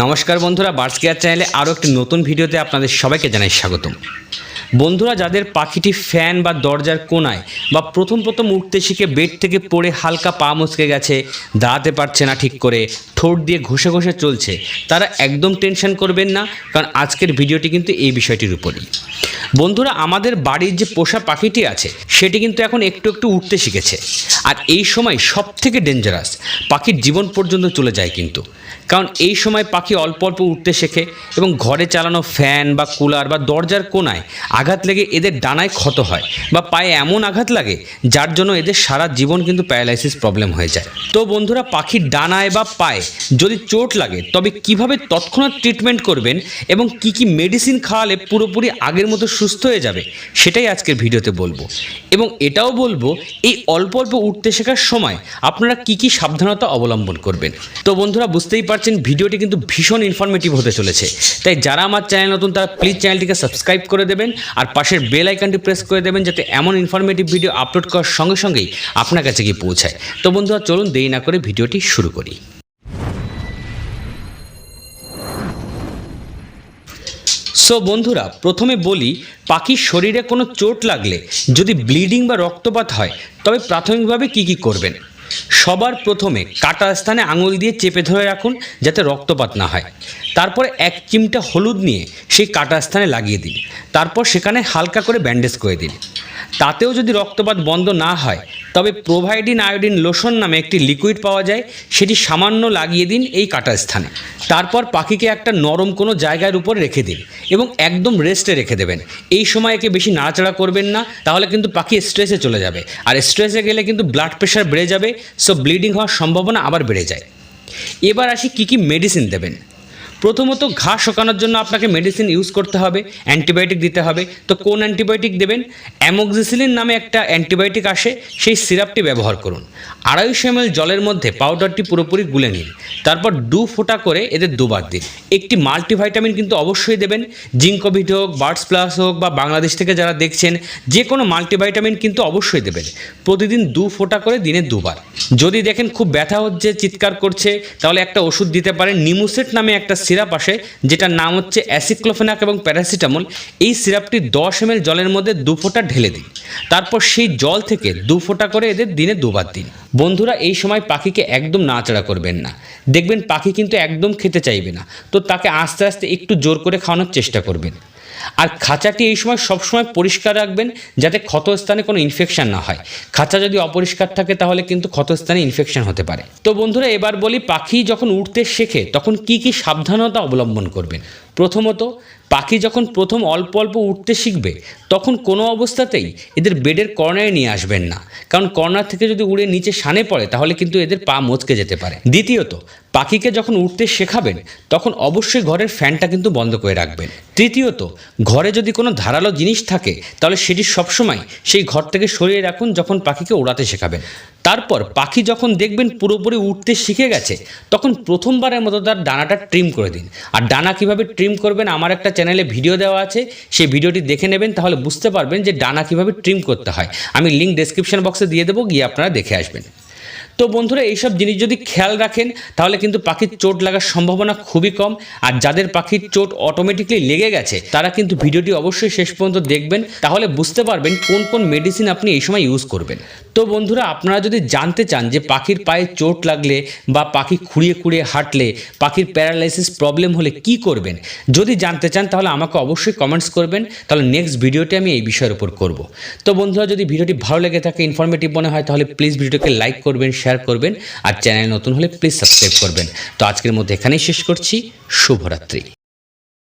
নমস্কার বন্ধুরা birds care চ্যানেলে আরও একটি নতুন ভিডিওতে আপনাদের সবাইকে জানাই স্বাগতম। বন্ধুরা, যাদের পাখিটি ফ্যান বা দরজার কোনায় বা প্রথম প্রথম উঠতে শিখে বেড থেকে পড়ে হালকা পা মুচকে গেছে, দাঁড়াতে পারছে না ঠিক করে, ঠোঁট দিয়ে ঘষে ঘষে চলছে, তারা একদম টেনশন করবেন না, কারণ আজকের ভিডিওটি কিন্তু এই বিষয়টির উপরই। বন্ধুরা, আমাদের বাড়ির যে পোষা পাখিটি আছে, সেটি কিন্তু এখন একটু একটু উঠতে শিখেছে। আর এই সময় সব থেকে ডেঞ্জারাস পাখির জীবন পর্যন্ত চলে যায় কিন্তু। কারণ এই সময় পাখি অল্প অল্প উঠতে শেখে এবং ঘরে চালানো ফ্যান বা কুলার বা দরজার কোনায় আঘাত লেগে এদের ডানায় ক্ষত হয় বা পায়ে এমন আঘাত লাগে যার জন্য এদের সারা জীবন কিন্তু প্যারালাইসিস প্রবলেম হয়ে যায়। তো বন্ধুরা, পাখির ডানায় বা পায়ে যদি চোট লাগে, তবে কীভাবে তৎক্ষণাৎ ট্রিটমেন্ট করবেন এবং কি কি মেডিসিন খাওয়ালে পুরোপুরি আগের মতো সুস্থ হয়ে যাবে, সেটাই আজকের ভিডিওতে বলব। এবং এটাও বলব, এই অল্প অল্প উঠতে শেখার সময় আপনারা কি কি সাবধানতা অবলম্বন করবেন। তো বন্ধুরা, বুঝতেই পারছেন, ভিডিওটি কিন্তু ভীষণ ইনফরমেটিভ হতে চলেছে। তাই যারা আমার চ্যানেল নতুন, তারা প্লিজ চ্যানেলটিকে সাবস্ক্রাইব করে দেবেন আর পাশের বেল আইকনটি প্রেস করে দেবেন যাতে এমন ইনফরমেটিভ ভিডিও আপলোড করার সঙ্গে সঙ্গেই আপনার কাছে গিয়ে পৌঁছায়। তো বন্ধুরা, চলুন দেরি না করে ভিডিওটি শুরু করি। সো বন্ধুরা, প্রথমে বলি, পাখির শরীরে কোনো চোট লাগলে যদি ব্লিডিং বা রক্তপাত হয়, তবে প্রাথমিকভাবে কি কি করবেন? সবার প্রথমে কাটা স্থানে আঙুল দিয়ে চেপে ধরে রাখুন, যাতে রক্তপাত না হয়। তারপরে এক চিমটা হলুদ নিয়ে সেই কাটা স্থানে লাগিয়ে দিন। তারপর সেখানে হালকা করে ব্যান্ডেজ করে দিন। তাতেও যদি রক্তপাত বন্ধ না হয় তবে প্রোভাইডিন আয়োডিন লোশন নামে একটি লিকুইড পাওয়া যায়, সেটি সামান্য লাগিয়ে দিন এই কাটা স্থানে। তারপর পাখিকে একটা নরম কোনো জায়গার উপর রেখে দিন এবং একদম রেস্টে রেখে দেবেন। এই সময় একে বেশি নাড়াচাড়া করবেন না, তাহলে কিন্তু পাখি স্ট্রেসে চলে যাবে। আর স্ট্রেসে গেলে কিন্তু ব্লাড প্রেশার বেড়ে যাবে, সো ব্লিডিং হওয়ার সম্ভাবনা আবার বেড়ে যায়। এবার আসি কী কী মেডিসিন দেবেন। প্রথমত ঘা শোকানোর জন্য আপনাকে মেডিসিন ইউজ করতে হবে অ্যান্টিবায়োটিক দিতে হবে। তো কোন অ্যান্টিবায়োটিক দেবেন? অ্যামোক্সিসিলিন নামে একটা অ্যান্টিবায়োটিক আসে, সেই সিরাপটি ব্যবহার করুন। আড়াইশো এম জলের মধ্যে পাউডারটি পুরোপুরি গুলে নিন। তারপর দু ফোঁটা করে এদের দুবার দিন। একটি মাল্টিভাইটামিন কিন্তু অবশ্যই দেবেন। জিঙ্কোভিট হোক বার্ডস প্লাস হোক বা বাংলাদেশ থেকে যারা দেখছেন, যে কোনো মাল্টিভাইটামিন কিন্তু অবশ্যই দেবেন। প্রতিদিন দু ফোঁটা করে দিনে দুবার যদি দেখেন খুব ব্যথা হচ্ছে, চিৎকার করছে, তাহলে একটা ওষুধ দিতে পারেন। নিমুসেট নামে একটা সিরাপ আসে, যেটার নাম হচ্ছে অ্যাসিক্লোফেনাক এবং প্যারাসিটামল। এই সিরাপটি দশ এম জলের মধ্যে দু ফোঁটা ঢেলে দিন। তারপর সেই জল থেকে দু ফোঁটা করে এদের দিনে দুবার দিন। বন্ধুরা, এই সময় পাখিকে একদম নাড়াচাড়া করবেন না। দেখবেন পাখি কিন্তু একদম খেতে চাইবে না। তো তাকে আস্তে আস্তে একটু জোর করে খাওয়ানোর চেষ্টা করবেন। আর খাঁচাটি এই সময় সবসময় পরিষ্কার রাখবেন, যাতে ক্ষতস্থানে কোনো ইনফেকশান না হয়। খাঁচা যদি অপরিষ্কার থাকে, তাহলে কিন্তু ক্ষতস্থানে ইনফেকশান হতে পারে। তো বন্ধুরা, এবার বলি, পাখি যখন উঠতে শেখে, তখন কি কি সাবধানতা অবলম্বন করবেন? প্রথমত, পাখি যখন প্রথম অল্প অল্প উঠতে শিখবে, তখন কোনো অবস্থাতেই এদের বেডের কর্নারে নিয়ে আসবেন না। কারণ কর্নার থেকে যদি উড়ে নিচে সানে পড়ে, তাহলে কিন্তু এদের পা মচকে যেতে পারে। দ্বিতীয়ত, পাখিকে যখন উঠতে শেখাবেন, তখন অবশ্যই ঘরের ফ্যানটা কিন্তু বন্ধ করে রাখবেন। তৃতীয়ত, ঘরে যদি কোনো ধারালো জিনিস থাকে, তাহলে সেটি সবসময় সেই ঘর থেকে সরিয়ে রাখুন যখন পাখিকে ওড়াতে শেখাবেন। তারপর পাখি যখন দেখবেন পুরোপুরি উঠতে শিখে গেছে, তখন প্রথমবারের মতো তার ডানাটা ট্রিম করে দিন। আর ডানা কীভাবে ট্রিম করবেন আমার একটা চ্যানেলে ভিডিও দেওয়া আছে, সেই ভিডিওটি দেখে নেবেন, তাহলে বুঝতে পারবেন যে ডানা কীভাবে ট্রিম করতে হয়। আমি লিঙ্ক ডেসক্রিপশন বক্সে দিয়ে দেবো, গিয়ে আপনারা দেখে আসবেন। তো বন্ধুরা, এইসব জিনিস যদি খেয়াল রাখেন, তাহলে কিন্তু পাখির চোট লাগার সম্ভাবনা খুবই কম। আর যাদের পাখির চোট অটোমেটিকলি লেগে গেছে, তারা কিন্তু ভিডিওটি অবশ্যই শেষ পর্যন্ত দেখবেন। তাহলে বুঝতে পারবেন কোন কোন মেডিসিন আপনি এই সময় ইউজ করবেন। তো বন্ধুরা, আপনারা যদি জানতে চান যে পাখির পায়ে চোট লাগলে বা পাখি খুঁড়িয়ে খুঁড়িয়ে হাঁটলে, পাখির প্যারালাইসিস প্রবলেম হলে কি করবেন, যদি জানতে চান, তাহলে আমাকে অবশ্যই কমেন্টস করবেন। তাহলে নেক্সট ভিডিওটি আমি এই বিষয়ের উপর করব। তো বন্ধুরা, যদি ভিডিওটি ভালো লেগে থাকে ইনফরমেটিভ মনে হয়, তাহলে প্লিজ ভিডিওকে লাইক করবেন শেয়ার করবেন আর চ্যানেল নতুন হলে প্লিজ সাবস্ক্রাইব করবেন। তো আজকের মধ্যে এখানেই শেষ করছি। শুভরাত্রি।